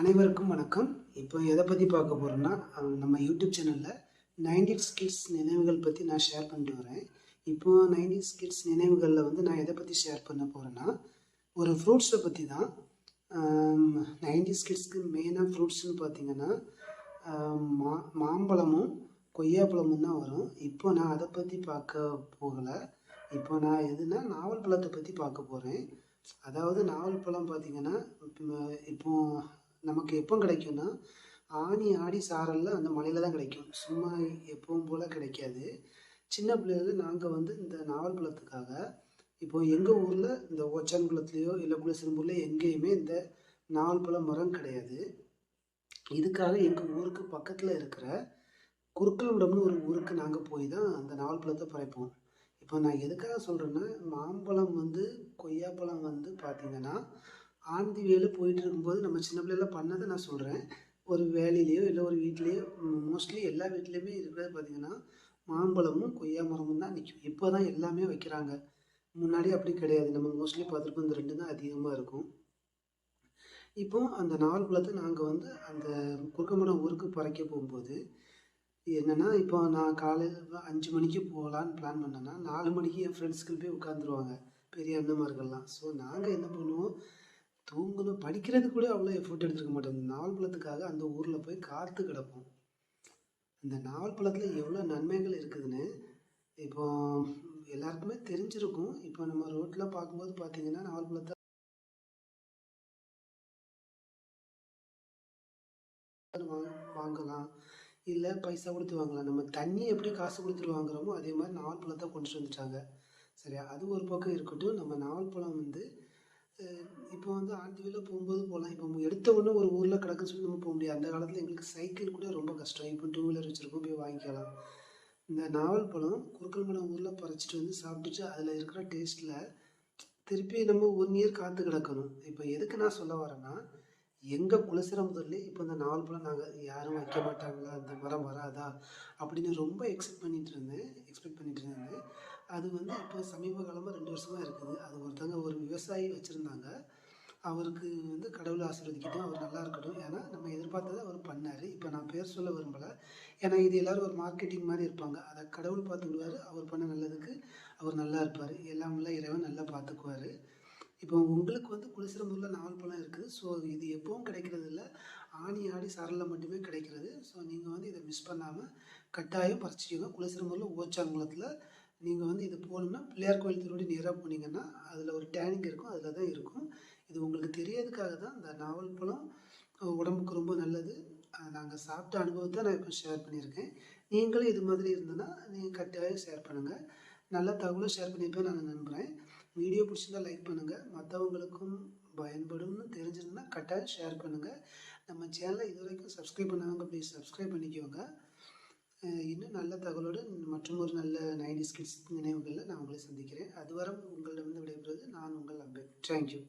அனைவருக்கும் வணக்கம். இப்போ எதை பற்றி பார்க்க போகிறோன்னா நம்ம யூடியூப் சேனலில் நைன்டி கிட்ஸ் நினைவுகள் பற்றி நான் ஷேர் பண்ணிட்டு வரேன். இப்போ நைன்டி கிட்ஸ் நினைவுகளில் வந்து நான் எதை பற்றி ஷேர் பண்ண போகிறேன்னா ஒரு ஃப்ரூட்ஸை பற்றி தான். நைன்டி கிட்ஸ்க்கு மெயினாக ஃப்ரூட்ஸ்னு பார்த்தீங்கன்னா மா மாம்பழமும் கொய்யாப்பழமும் தான் வரும். இப்போ நான் அதை பற்றி பார்க்க போகலை. இப்போ நான் எதுனா நாவல் பழத்தை பற்றி பார்க்க போகிறேன் அதாவது நாவல் பழம் பார்த்திங்கன்னா இப்போ நமக்கு எப்போ கிடைக்கும்னா ஆனி ஆடி சாரலில் அந்த மலையில் தான் கிடைக்கும். சும்மா எப்பவும் போல் கிடைக்காது. சின்ன பிள்ளைகள நாங்கள் வந்து இந்த நாவல் குளத்துக்காக இப்போ எங்கள் ஊரில் இந்த ஓச்சான்குளத்துலேயோ இல்லை குலசிரம்பூரில் எங்கேயுமே இந்த நாவல் பழம் மரம் கிடையாது. இதுக்காக எங்கள் ஊருக்கு பக்கத்தில் இருக்கிற குறுக்கல்குடம்னு ஒரு ஊருக்கு நாங்கள் போய் தான் அந்த நாவல் பழத்தை பறைப்போம். இப்போ நான் எதுக்காக சொல்கிறேன்னா மாம்பழம் வந்து கொய்யாப்பழம் வந்து பார்த்திங்கன்னா ஆந்தி வேலை போயிட்டு இருக்கும்போது நம்ம சின்ன பிள்ளைல பண்ணதை நான் சொல்கிறேன் ஒரு வேலையிலையோ இல்லை ஒரு வீட்லேயோ மோஸ்ட்லி எல்லா வீட்லேயுமே இருக்கிறது பார்த்தீங்கன்னா மாம்பழமும் கொய்யா மரமும் தான் நிற்கும் இப்போ தான் எல்லாமே வைக்கிறாங்க. முன்னாடி அப்படி கிடையாது. நம்ம மோஸ்ட்லி பார்த்துருப்போம் இந்த ரெண்டு தான் அதிகமாக இருக்கும். இப்போ அந்த நாவல் பழத்தை நாங்கள் வந்து அந்த குறுக்கமடம் ஊருக்கு பறைக்க போகும்போது என்னென்னா இப்போ நான் காலையில் அஞ்சு மணிக்கு போகலான்னு பிளான் பண்ணேன்னா நாலு மணிக்கு என் ஃப்ரெண்ட்ஸ்கள் போய் உட்காந்துருவாங்க பெரிய அண்ணன்மார்கள்லாம். ஸோ நாங்கள் என்ன பண்ணுவோம் தூங்கணும் படிக்கிறது கூட அவ்வளோ எஃபோர்ட் எடுத்துருக்க மாட்டோம். நாவல் பழத்துக்காக அந்த ஊரில் போய் காத்து கிடப்போம். இந்த நாவல் பழத்தில் எவ்வளோ நன்மைகள் இருக்குதுன்னு இப்போ எல்லாருக்குமே தெரிஞ்சிருக்கும். இப்போ நம்ம ரோட்டில் பார்க்கும்போது பார்த்தீங்கன்னா நாவல் பழத்தை வாங்க வாங்கலாம். இல்லை பைசா கொடுத்து வாங்கலாம். நம்ம தண்ணி எப்படி காசு கொடுத்துட்டு வாங்குறோமோ அதே மாதிரி நாவல் பழத்தை கொண்டுட்டு வந்துட்டாங்க. சரியா? அது ஒரு பக்கம் இருக்கட்டும். நம்ம நாவல் பழம் வந்து இப்போ வந்து ஆண்டிவில் போகும்போது போகலாம். இப்போ எடுத்த உடனே ஒரு ஊரில் கிடக்குன்னு சொல்லி நம்ம போக முடியாது. அந்த காலத்தில் எங்களுக்கு சைக்கிள் கூட ரொம்ப கஷ்டம். இப்போ டூ வீலர் வச்சுருக்கோம் போய் வாங்கிக்கலாம். இந்த நாவல் பழம் குறுக்கல் மடம் ஊரில் பறிச்சிட்டு வந்து சாப்பிட்டுட்டு அதில் இருக்கிற டேஸ்ட்டில் திருப்பி நம்ம ஒன் இயர் காத்து கிடக்கணும். இப்போ எதுக்கு நான் சொல்ல வரேன்னா எங்கள் குலசிரம்புதூர்லேயே இப்போ இந்த நாவல் பழம் நாங்கள் யாரும் வைக்க மாட்டாங்களா? இந்த மரம் வராதா? அப்படின்னு ரொம்ப எக்ஸ்பெக்ட் பண்ணிட்டு இருந்தேன். எக்ஸ்பெக்ட் பண்ணிட்டு இருந்தேன். அது வந்து இப்போ சமீப காலமாக ரெண்டு வருஷமாக இருக்குது. அது ஒருத்தங்க ஒரு விவசாயி வச்சுருந்தாங்க. அவருக்கு வந்து கடவுள் ஆசீர்வதிக்கட்டும் அவர் நல்லா இருக்கட்டும். ஏன்னா நம்ம எதிர்பார்த்ததை அவர் பண்ணார். இப்போ நான் பேர் சொல்ல விரும்பலை. ஏன்னா இது எல்லோரும் ஒரு மார்க்கெட்டிங் மாதிரி இருப்பாங்க. அதை கடவுள் பார்த்துக்குவார் அவர் பண்ண நல்லதுக்கு அவர் நல்லா இருப்பார். எல்லாம் இறைவன் நல்லா பார்த்துக்குவார். இப்போ உங்களுக்கு வந்து குளிசிரம்பூரில் நாவல் பழம் இருக்குது. ஸோ இது எப்பவும் கிடைக்கிறது இல்லை. ஆணி ஆடி சரலில் மட்டுமே கிடைக்கிறது. ஸோ நீங்கள் வந்து இதை மிஸ் பண்ணாமல் கட்டாயம் பறிச்சிக்கோங்க. குளிசிரம்பூரில் ஓச்சாங்குளத்தில் நீங்கள் வந்து இது போகணும்னா பிள்ளையார் கோயில் திருவடி நேராக போனீங்கன்னா அதில் ஒரு டேனிங் இருக்கும் அதில் தான் இருக்கும். இது உங்களுக்கு தெரியாததுக்காக தான் இந்த நாவல் பழம் உடம்புக்கு ரொம்ப நல்லது. நாங்கள் சாப்பிட்ட அனுபவத்தை நான் இப்போ ஷேர் பண்ணியிருக்கேன். நீங்களும் இது மாதிரி இருந்ததுன்னா நீங்கள் கட்டாயம் ஷேர் பண்ணுங்கள் நல்ல தகவலும் ஷேர் பண்ணியிருப்பேன் நான் நம்புகிறேன் வீடியோ பிடிச்சிருந்தா லைக் பண்ணுங்கள் மற்றவங்களுக்கும் பயன்படும்னு தெரிஞ்சிருந்தா கட்டாயம் ஷேர் பண்ணுங்கள் நம்ம சேனலை இது வரைக்கும் சப்ஸ்கிரைப் பண்ணாங்க ப்ளீஸ் சப்ஸ்கிரைப் பண்ணிக்கோங்க. இன்னும் நல்ல தகவலோடு மற்றும் ஒரு நல்ல நைன்டி ஸ்கிட்ஸ் நினைவுகளில் நான் உங்களை சந்திக்கிறேன். அதுவரை உங்களிடம் விடைபெறுவது நான் உங்கள் அம்பேத் தேங்க்யூ